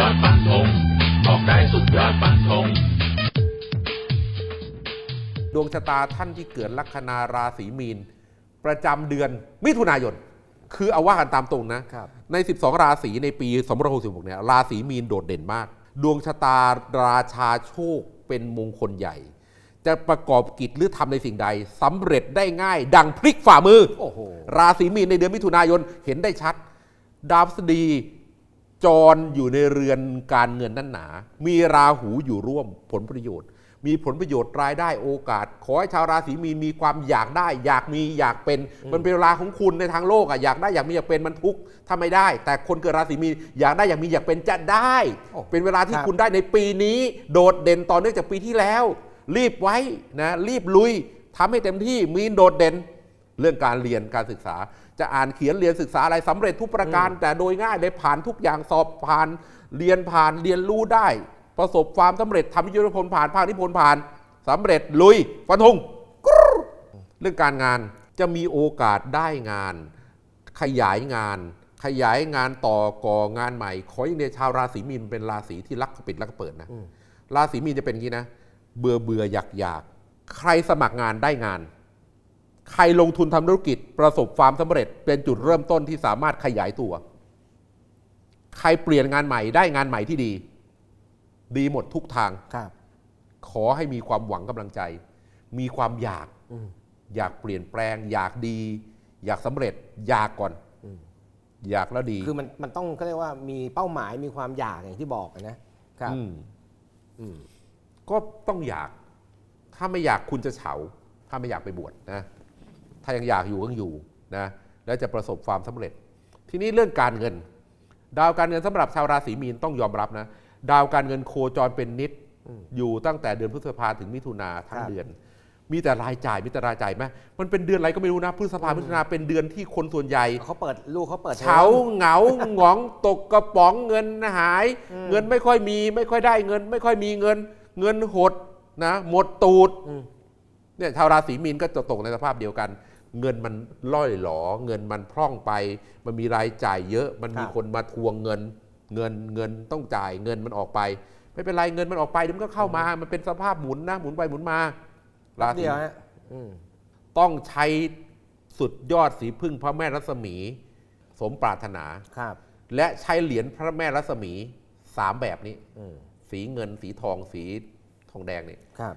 ยอดฟันธงบอกได้สุดยอดฟันธงดวงชะตาท่านที่เกิดลัคนาราศีมีน ประจำเดือนมิถุนายน คือเอาว่ากันตามตรงนะครับใน 12 ราศีในปี2566เนี่ยราศีมีนโดดเด่นมาก ดวงชะตาราชาโชคเป็นมงคลใหญ่ จะประกอบกิจหรือทำในสิ่งใดสำเร็จได้ง่าย ดังพลิกฝ่ามือโอ้โหราศีมีนในเดือนมิถุนายนเห็นได้ชัด ดาวพฤษฎี จรอยู่ในเรือนการเงินนั่นหนา มีราหูอยู่ร่วมผลประโยชน์ มีผลประโยชน์รายได้โอกาส ขอให้ชาวราศีมีนมีความอยากได้ อยากมีอยากเป็น มันเป็นเวลาของคุณในทางโลกอะอยากได้อยากมีอยากเป็นมันทุกข์ถ้าไม่ได้ แต่คนเกิดราศีมีนอยากได้อยากมีอยากเป็นจะได้โอ้เป็นเวลาที่ครับคุณได้ในปีนี้ โดดเด่นต่อเนื่องจากปีที่แล้ว รีบไว้นะรีบลุยทำให้เต็มที่มีนโดดเด่น เรื่องการเรียนการศึกษา จะอ่านเขียนเรียนศึกษาอะไรสำเร็จทุกประการ แต่โดยง่ายเลยผ่านทุกอย่างสอบผ่าน เรียนผ่านเรียนรู้ได้ ประสบความสำเร็จทำวิทยาพลผ่านภาคนิพนธ์ผ่านสำเร็จลุยฟันธงกรู๊ดเรื่องการงานจะมีโอกาสได้งาน ขยายงาน ขยายงานต่อก่องานใหม่ ขออย่างเดียวชาวราศีมีนเป็นราศีที่รักปิดรักเปิดนะอืมราศีมีนจะเป็นอย่างนี้นะ เบื่อเบื่ออยากอยากใครสมัครงานได้งาน ใครลงทุนทำธุรกิจประสบความสำเร็จเป็นจุดเริ่มต้นที่สามารถขยายตัว ใครเปลี่ยนงานใหม่ได้งานใหม่ที่ดี ดีหมดทุกทางครับขอให้มีความหวังกำลังใจ มีความอยากอืมอยากเปลี่ยนแปลง อยากดี อยากสำเร็จ อยากก่อนอืมอยากแล้วดี คือมันมันต้องเขาเรียกว่ามีเป้าหมายมีความอยากอย่างที่บอกอะนะครับอืมอืมก็ต้องอยาก ถ้าไม่อยากคุณจะเฉา ถ้าไม่อยากไปบวชนะ ถ้ายังอยากอยู่ก็อยู่นะแล้วจะประสบความสำเร็จ ทีนี้เรื่องการเงิน ดาวการเงินสำหรับชาวราศีมีนต้องยอมรับนะ ดาวการเงินโคจรเป็นนิดอืมอยู่ตั้งแต่เดือนพฤษภาถึงมิถุนาทั้งครับเดือน มีแต่รายจ่ายมีแต่รายจ่ายไหมมันเป็นเดือนอะไรก็ไม่รู้นะพฤษภามิถุนาเป็นเดือนที่คนส่วนใหญ่เขาเปิดลูกเขาเปิดเฉาเหงาหงองตกกระป๋องเงินหายอืมเงินไม่ค่อยมี ไม่ค่อยได้เงิน ไม่ค่อยมีเงิน เงินหดนะหมดตูดอืมเนี่ยชาวราศีมีนก็จะตกในสภาพเดียวกัน เงินมันล่อยหลอ เงินมันพร่องไป มันมีรายจ่ายเยอะ มันมีครับคนมาทวงเงิน เงินเงินต้องจ่ายเงินมันออกไป ไม่เป็นไรเงินมันออกไปเดี๋ยวมันก็เข้ามา มันเป็นสภาพหมุนนะหมุนไปหมุนมาราศีเดียวฮะอืมต้องใช้สุดยอดสีพึ่งพระแม่รัศมี สมปรารถนาครับ และใช้เหรียญพระแม่รัศมีสามแบบนี้อืมสีเงินสีทองสีทองแดงนี่ครับ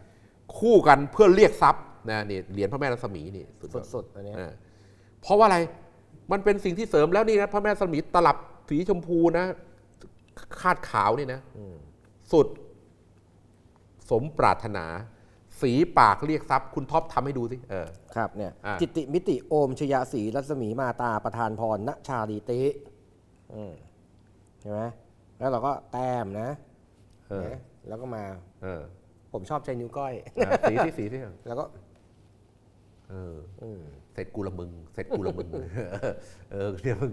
คู่กันเพื่อเรียกทรัพย์ นะนี่เหรียญพระแม่รัศมีนี่สุดยอดสุดๆอันเนี้ยเออเพราะว่าอะไรมันเป็นสิ่งที่เสริมแล้วนี่นะพระแม่รัศมีตลับสีชมพูนะคาดขาวนี่นะ อืมสุด สมปรารถนา สีปากเรียกทรัพย์ คุณท็อปทำให้ดูสิเออ ครับเนี่ยอะ จิตติมิติโอมชยศรีรัศมีมาตาประธานพรณชาลีติอืมใช่ไหมแล้วเราก็แต้มนะเออนะแล้วก็มาเออผมชอบใช้นิ้วก้อย อะสีที่สีที่แล้วก็ เอออืมเสร็จกูละมึง เสร็จกูละมึง เออเนี่ยมึง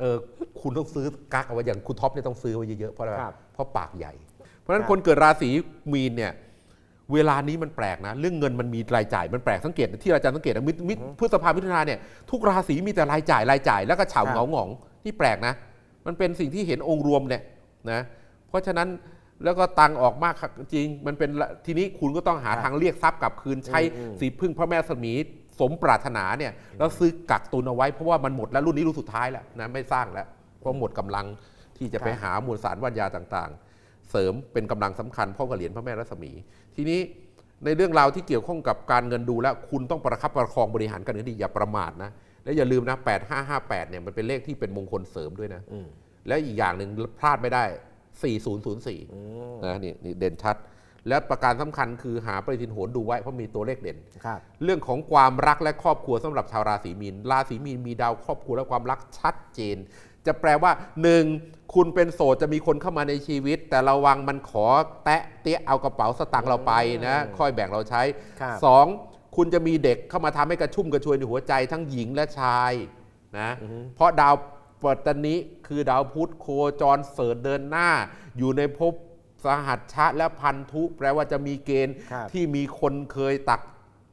เออคุณต้องซื้อกักเอาไว้อย่างคุณท็อปเนี่ยต้องซื้อไว้เยอะๆเพราะอะไรครับ เพราะปากใหญ่ เพราะฉะนั้คนรับคนเกิดราศีมีนเนี่ย เวลานี้มันแปลกนะ เรื่องเงินมันมีรายจ่ายมันแปลกสังเกตที่อาจารย์สังเกตนะมิมิพฤษภามิถุนาเนี่ยทุกราศีมีแต่รายจ่ายรายจ่ายแล้วก็เฉาครับเหงาหงองที่แปลกนะ มันเป็นสิ่งที่เห็นองค์รวมเนี่ยนะเพราะฉะนั้น แล้วก็ตังค์ออกมากจริง มันเป็นละทีนี้คุณก็ต้องหาทางเรียกทรัพย์กลับคืนใช้อืมสีพึ่งพระแม่สมีสมปรารถนาเนี่ยแล้วซื้อกักตุนเอาไว้เพราะว่ามันหมดแล้วรุ่นนี้รุ่นสุดท้ายแล้วนะไม่สร้างแล้วเพราะหมดกำลังที่จะไปครับหามวลสารวัญญาต่างๆ เสริมเป็นกำลังสำคัญพร้อมกับเหรียญพระแม่รัศมี ทีนี้ในเรื่องราวที่เกี่ยวข้องกับการเงินดูแล้ว คุณต้องประคับประคองบริหารการเงินดีอย่าประมาทนะและอย่าลืมนะ 8558เนี่ยมันเป็นเลขที่เป็นมงคลเสริมด้วยนะอืมและอีกอย่างหนึ่งพลาดไม่ได้ 4004อืมนะนี่นี่เด่นชัด และประการสำคัญคือหาปฏิทินโหนดูไว้เพราะมีตัวเลขเด่น ครับเรื่องของความรักและครอบครัวสำหรับชาวราศีมีน ราศีมีนมีดาวครอบครัวและความรักชัดเจน จะแปลว่าหนึ่งคุณเป็นโสดจะมีคนเข้ามาในชีวิต แต่ระวังมันขอแตะเตี้ยเอากระเป๋าสตางค์เราไปนะอืมค่อยแบ่งเราใช้ครับ สองคุณจะมีเด็กเข้ามาทำให้กระชุ่มกระชวยในหัวใจทั้งหญิงและชายนะอือฮึเพราะดาว ปัตตนิคือดาวพุธโคจรเสริฐเดินหน้า อยู่ในภพสหัชชะและพันธุแปลว่าจะมีเกณฑ์ครับที่มีคนเคยตัก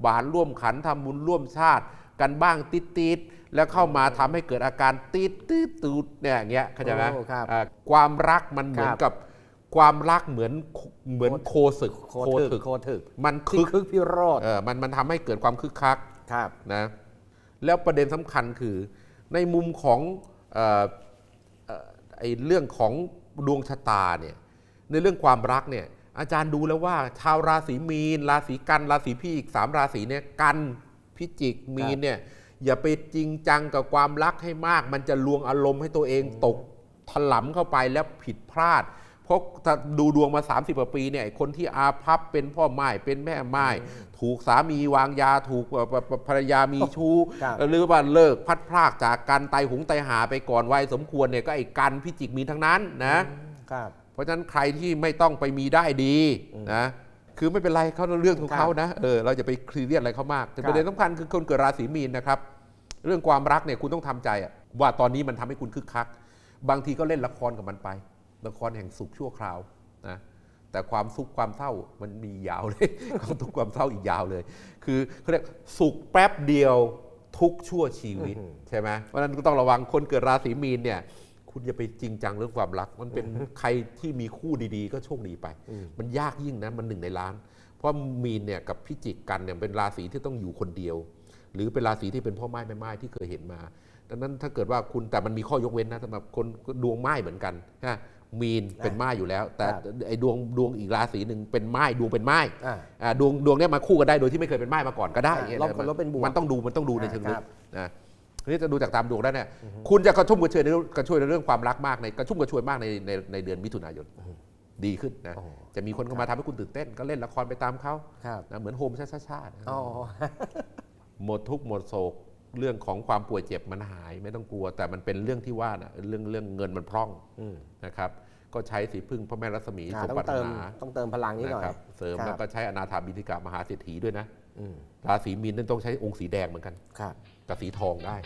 บาตรร่วมขันทำบุญร่วมชาติกันบ้างติดติดๆแล้วเข้ามาทำให้เกิดอาการติดติดตูดเนี่ยอย่างเงี้ยเข้าใจไหมโอ้ครับอ่าความรักมันเหมือนครับกับความรักเหมือนเหมือนโคศึกโคถึกโคถึกมันที่คึกคึกพิโรธเออมันมันทำให้เกิดความคึกคักครับนะแล้วประเด็นสำคัญคือ ในมุมของเอ่อเอ่อ ไอ้เรื่องของดวงชะตาเนี่ยในเรื่องความรักเนี่ยอาจารย์ดูแล้วว่าชาวราศีมีน ราศีกัน ราศีพี่อีกสามราศีเนี่ยกันพิจิกมีนเนี่ยอย่าไปจริงจังกับความรักให้มาก มันจะลวงอารมณ์ให้ตัวเองตกถลำเข้าไปแล้วผิดพลาด เพราะถ้าดูดวงมา 30กว่าปีเนี่ยไอ้คนที่อาภัพเป็นพ่อไม้เป็นแม่ไม้ถูกสามีวางยาถูกเอ่อภภรรยามีชู้ครับหรือว่าเลิกพัดพรากจากกันไตหุงไตหาไปก่อนวัยสมควรเนี่ยก็ไอ้กันพิจิกมีทั้งนั้นนะครับเพราะฉะนั้นใครที่ไม่ต้องไปมีได้ดีนะคือไม่เป็นไรเขาเรื่องของเขานะเออเราจะไปคลีเรียดอะไรเขามากแต่ครับประเด็นสำคัญคือคนเกิดราศีมีนนะครับ เรื่องความรักเนี่ยคุณต้องทำใจอะว่าตอนนี้มันทำให้คุณคึกคัก บางทีก็เล่นละครกับมันไป ละครแห่งสุขชั่วคราวนะแต่ความสุขความเศร้ามันมียาวเลย ความทุกข์ความเศร้าอีกยาวเลย คือเขาเรียกสุขแป๊บเดียวทุกข์ชั่วชีวิตอืมใช่ไหมเพราะฉะนั้นก็ต้องระวังคนเกิดราศีมีนเนี่ยคุณอย่าไปจริงจังเรื่องความรัก มันเป็นใครที่มีคู่ดีๆ ก็โชคดีไป มันยากยิ่งนะมันหนึ่งในล้าน เพราะมีนเนี่ยกับพิจิกกันเนี่ยเป็นราศีที่ต้องอยู่คนเดียว หรือเป็นราศีที่เป็นพ่อไม้แม่ไม้ที่เคยเห็นมาดังนั้นถ้าเกิดว่าคุณแต่มันมีข้อยกเว้นนะสำหรับคนดวงไม้เหมือนกันนะ มีนเป็นไม้อยู่แล้ว แต่ครับไอ้ดวงดวงอีกราศีหนึ่งเป็นไม้ดวงเป็นไม้อ่าอ่าดวงดวงเนี้ยมาคู่กันได้โดยที่ไม่เคยเป็นไม้มาก่อนก็ได้อ่าอย่างเงี้ยลบนะลบเป็นบวกมันต้องดูมันต้องดูในอ่าเชิงลึครักบนะทีนี้จะดูจากตามดวงแล้วเนี่ยคุณจะกระชุ่มกระชวยในเรื่องกระชวยในเรื่องความรักมากในกระชุ่มกระชวยมากในในในเดือนมิถุนายนดีขึ้นนะโอ้โหจะมีคนเข้ามาทำให้คุณตื่นเต้น ก็เล่นละครไปตามเขาครับนะเหมือนโฮมชาชาชาๆนะอ๋อหมดทุกข์หมดโศก เรื่องของความป่วยเจ็บมันหายไม่ต้องกลัว แต่มันเป็นเรื่องที่ว่านะเรื่องเรื่องเงินมันพร่องอืมนะครับก็ใช้สีพึ่งพระแม่รัศมีอ่าสมต้องปรารถเติมนาต้องเติมพลังนิดหน่อยนะครับเสริมคแล้วบก็ใช้อนาถาบิณฑิกามหาเศรษฐีด้วยนะอืมราศีมีนนั่นต้องใช้องค์สีแดงเหมือนกันครับกับสีทองได้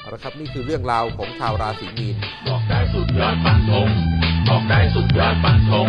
เอาละครับนี่คือเรื่องราวของชาวราศีมีนบอกได้สุดยอดฟันธงบอกได้สุดยอดฟันธง